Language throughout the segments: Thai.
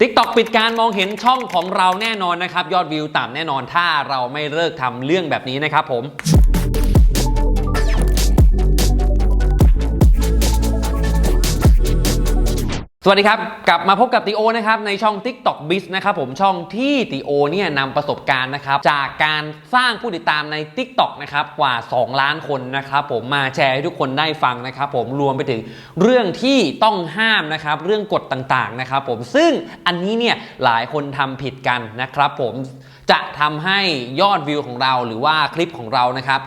TikTok ปิดการมองเห็นช่องของเราแน่นอนนะครับ ยอดวิวต่ำแน่นอนถ้าเราไม่เลิกทำเรื่องแบบนี้นะครับผม สวัสดีครับ กลับมาพบกับติโอนะครับในช่อง TikTok Biz นะครับผมช่องที่ติโอเนี่ยนำประสบการณ์นะครับจากการสร้างผู้ติดตามใน TikTok นะครับกว่า 2 ล้านคนนะครับผมมาแชร์ให้ทุกคนได้ฟังนะครับผมรวมไปถึงเรื่องที่ต้องห้ามนะครับเรื่องกฎต่างๆนะครับผมซึ่งอันนี้เนี่ยหลายคนทำผิดกันนะครับผมจะทำให้ยอดวิวของเราหรือว่าคลิปของเรานะครับ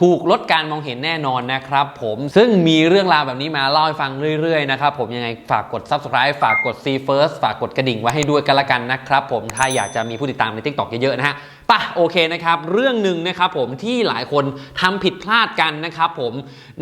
ถูกลดการมองเห็นแน่นอนนะครับผมซึ่งมีเรื่องราวแบบนี้มาเล่าให้ฟังเรื่อยๆนะครับผมยังไงฝากกด subscribe ฝากกด see first ฝากกดกระดิ่งไว้ให้ด้วยกันละกันนะครับผมถ้าอยากจะมีผู้ติดตามใน TikTok เยอะๆนะฮะป่ะโอเคนะครับ เรื่องหนึ่งนะครับผมที่หลายคนทำผิดพลาดกันนะครับผม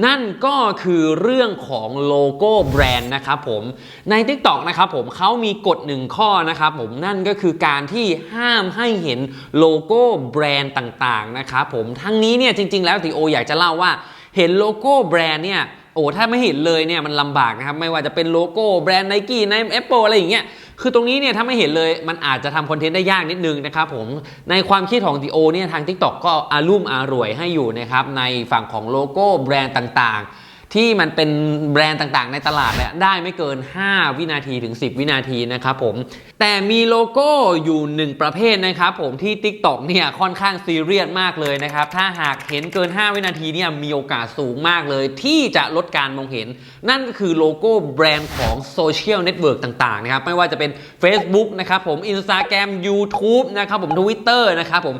นั่นก็คือเรื่องของโลโก้แบรนด์นะครับผมใน TikTok นะครับผมเขามีกฎหนึ่งข้อนะครับผมนั่นก็คือการที่ห้ามให้เห็นโลโก้แบรนด์ต่างๆนะครับผมทั้งนี้เนี่ยจริง ๆ แล้วติโออยากจะเล่าว่าเห็นโลโก้แบรนด์เนี่ยโอ้ถ้าไม่เห็นเลยเนี่ยมันลำบากนะครับไม่ว่าจะเป็นโลโก้แบรนด์ไนกี้ไนแอปเปิลอะไรอย่างเงี้ย คือตรงนี้เนี่ยถ้าไม่เห็นเลยมันอาจจะทำคอนเทนต์ได้ยากนิดนึงนะครับผมในความคิดของดีโอเนี่ยทาง TikTok ก็อารุ่มอารวยให้อยู่นะครับในฝั่งของโลโก้แบรนด์ต่างๆ ที่มันเป็นแบรนด์ต่างๆ ในตลาดเนี่ยได้ไม่เกิน 5 วินาทีถึง 10 วินาทีนะครับผม แต่มีโลโก้อยู่หนึ่งประเภทนะครับผมที่ TikTok เนี่ยค่อนข้างซีเรียสมากเลยนะครับ ถ้าหากเห็นเกิน 5 วินาทีเนี่ยมีโอกาสสูงมากเลย ที่จะลดการมองเห็น นั่นก็คือโลโก้แบรนด์ของโซเชียลเน็ตเวิร์กต่างๆนะครับไม่ว่าจะเป็น Facebook นะครับผม Instagram YouTube นะครับผม Twitter นะครับผม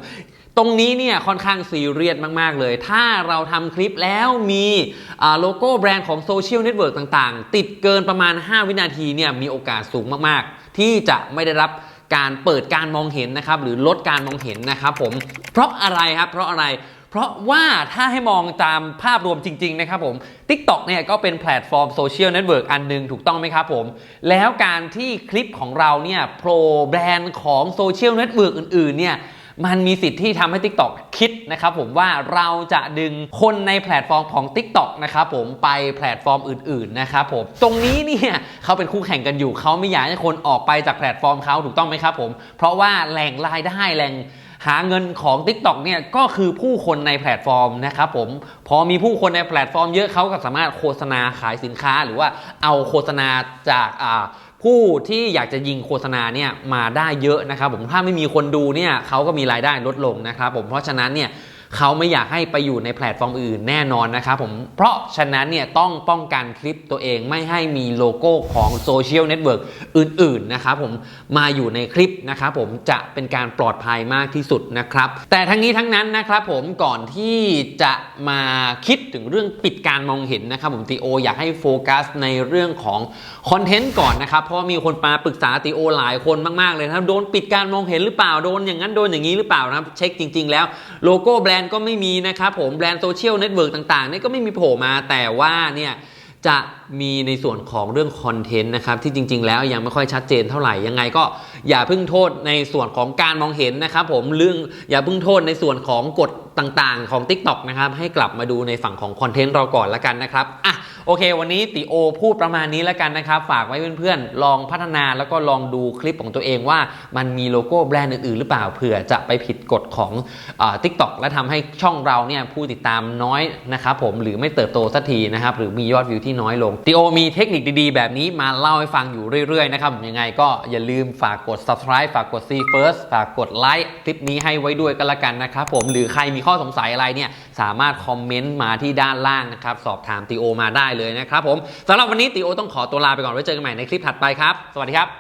ตรงนี้เนี่ยค่อนข้างซีเรียสมาก ๆ เลย ถ้าเราทำคลิปแล้วมีโลโก้แบรนด์ของโซเชียลเน็ตเวิร์กต่างๆ ติดเกินประมาณ 5 วินาทีเนี่ยมีโอกาสสูงมากๆ ที่จะไม่ได้รับการเปิดการมองเห็นนะครับ หรือลดการมองเห็นนะครับผมเพราะอะไรครับ เพราะอะไร เพราะว่าถ้าให้มองตามภาพรวมจริง ๆ นะครับผม TikTok เนี่ยก็เป็นแพลตฟอร์มโซเชียลเน็ตเวิร์กอันหนึ่งถูกต้องไหมครับผม แล้วการที่คลิปของเราเนี่ยโปรแบรนด์ของโซเชียลเน็ตเวิร์กอื่นๆเนี่ย มันมีสิทธิ์ที่ทำให้ TikTok คิดนะครับผมว่าเราจะดึงคนในแพลตฟอร์มของ TikTok นะครับผมไปแพลตฟอร์มอื่นๆนะครับผมตรงนี้เนี่ยเขาเป็นคู่แข่งกันอยู่เขาไม่อยากให้คนออกไปจากแพลตฟอร์มเขาถูกต้องไหมครับผม เพราะว่าแหล่งรายได้แหล่งหาเงินของ TikTok เนี่ยก็คือผู้คนในแพลตฟอร์มนะครับผมพอมีผู้คนในแพลตฟอร์มเยอะเขาก็สามารถโฆษณาขายสินค้าหรือว่าเอาโฆษณาจากอ่า ผู้ที่อยากจะยิงโฆษณาเนี่ยมาได้เยอะนะครับผมถ้าไม่มีคนดูเนี่ยเขาก็มีรายได้ลดลงนะครับผมเพราะฉะนั้นเนี่ย เขาไม่อยากให้ไปอยู่ในแพลตฟอร์มอื่นแน่นอนนะครับผม เพราะฉะนั้นเนี่ยต้องป้องกันคลิปตัวเองไม่ให้มีโลโก้ของโซเชียลเน็ตเวิร์กอื่นๆนะครับผมมาอยู่ในคลิปนะครับผมจะเป็นการปลอดภัยมากที่สุดนะครับ แต่ทั้งนี้ทั้งนั้นนะครับผมก่อนที่จะมาคิดถึงเรื่องปิดการมองเห็นนะครับผมตีโออยากให้โฟกัสในเรื่องของคอนเทนต์ก่อนนะครับเพราะมีคนมาปรึกษาตีโอหลายคนมากๆเลยนะครับโดนปิดการมองเห็นหรือเปล่าโดนอย่างนั้นโดนอย่างนี้หรือเปล่านะครับเช็คจริง ๆ แล้วโลโก้แบรนด์ก็ไม่มีนะครับผมแบรนด์โซเชียลเน็ตเวิร์กต่างๆนี่ก็ไม่มีโผล่มาแต่ว่าเนี่ยจะ มีในส่วนของเรื่องคอนเทนต์นะครับที่จริง ๆ แล้วยังไม่ค่อยชัดเจนเท่าไหร่ยังไงก็อย่าเพิ่งโทษในส่วนของการมองเห็นนะครับผมเรื่องอย่าเพิ่งโทษในส่วนของกฎต่างๆ ของ TikTok นะครับให้กลับมาดูในฝั่งของคอนเทนต์เราก่อนละกันนะครับอะโอเค วันนี้ติโอพูดประมาณนี้แล้วกันนะครับ ฝากไว้เพื่อนๆ ลองพัฒนาแล้วก็ลองดูคลิปของตัวเองว่ามันมีโลโก้แบรนด์อื่นๆ หรือเปล่าเผื่อจะไปผิดกฎของทิกตอกและทำให้ช่องเราเนี่ยผู้ติดตามน้อยนะครับผมหรือไม่เติบโตสักทีนะครับหรือมียอดวิวที่น้อยลงติโอมีเทคนิคดีๆ แบบนี้มาเล่าให้ฟังอยู่เรื่อยๆนะครับยังไงก็อย่าลืมฝากกด subscribe ฝากกด see first ฝากกดไลค์คลิปนี้ให้ไว้ด้วยกันละกันนะครับผมหรือใครมีข้อสงสัยอะไรเนี่ยสามารถคอมเมนต์มาที่ด้านล่างนะครับ สอบถามติโอมาได้เลยนะครับผมสำหรับวันนี้ติโอต้องขอตัวลาไปก่อนไว้เจอกันใหม่ในคลิปถัดไปครับ สวัสดีครับ